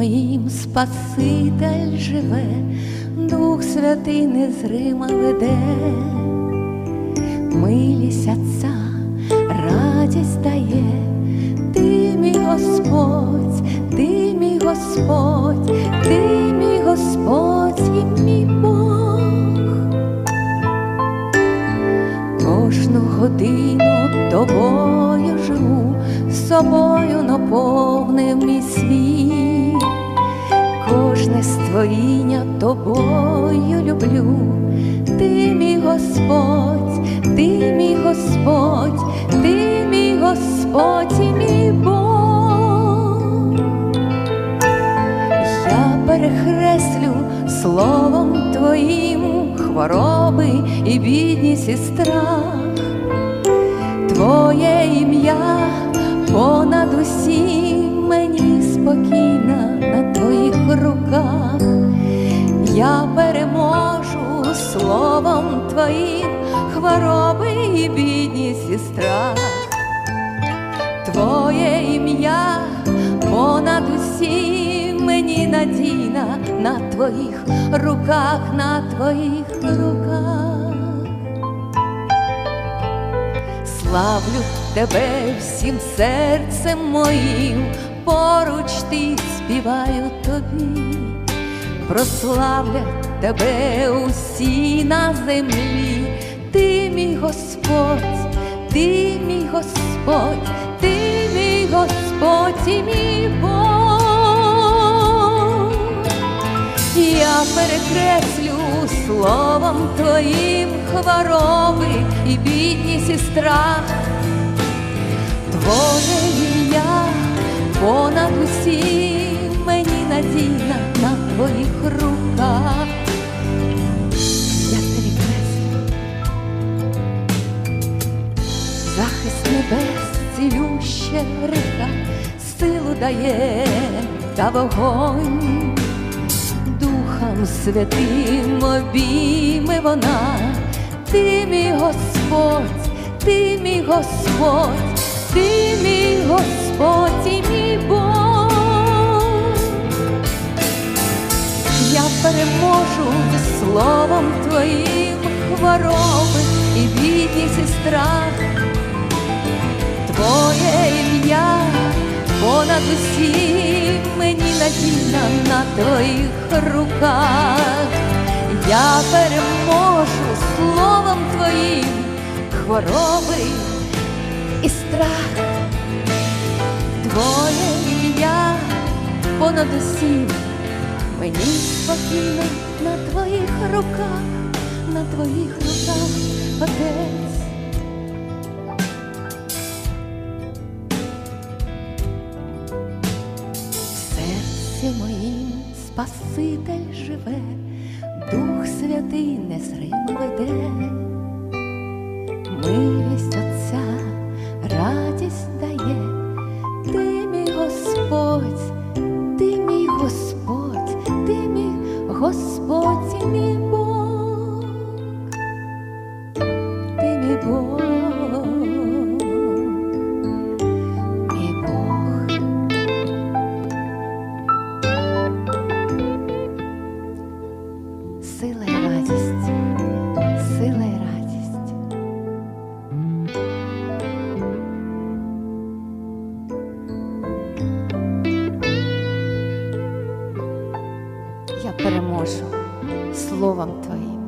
моїм Спаситель живе, Дух Святий незрима веде, милість Отця, радість дає, ти мій Господь, ти мій Господь, ти мій Господь і мій Бог. Кожну годину тобою живу, собою наповнив мій світ, кожне створіння тобою люблю, ти мій Господь, ти мій Господь, ти мій Господь і мій Бог. Я перехреслю словом твоїм хвороби і бідність і страх. Твоїм хвороби і бідність і страх. Твоє ім'я понад усім мені надійна на твоїх руках, на твоїх руках. Славлю тебе всім серцем моїм, поруч ти співаю тобі, прославлять тебе усі на землі, ти мій Господь, ти мій Господь, ти мій Господь і мій Бог. Я перекреслю словом твоїм хвороби і бідність і страх. Твоє ім'я понад руках. Я перекреслю захист небес, цілюща река, силу дає та вогонь. Духом святим обійми вона, ти мій Господь, ти мій Господь, ти мій Господь і мій Бог. Я переможу словом твоїм хвороби і бідність і страх. Твоє ім'я понад усім мені надійна на твоїх руках. Я переможу словом твоїм хвороби і страх. Твоє ім'я понад усім мені спокійно на твоїх руках, на твоїх руках, Отець. В серці моїм Спаситель живе, Дух Святий незримо веде, милість Бог. Сила радість, сила і радість. Я переможу словом Твоїм.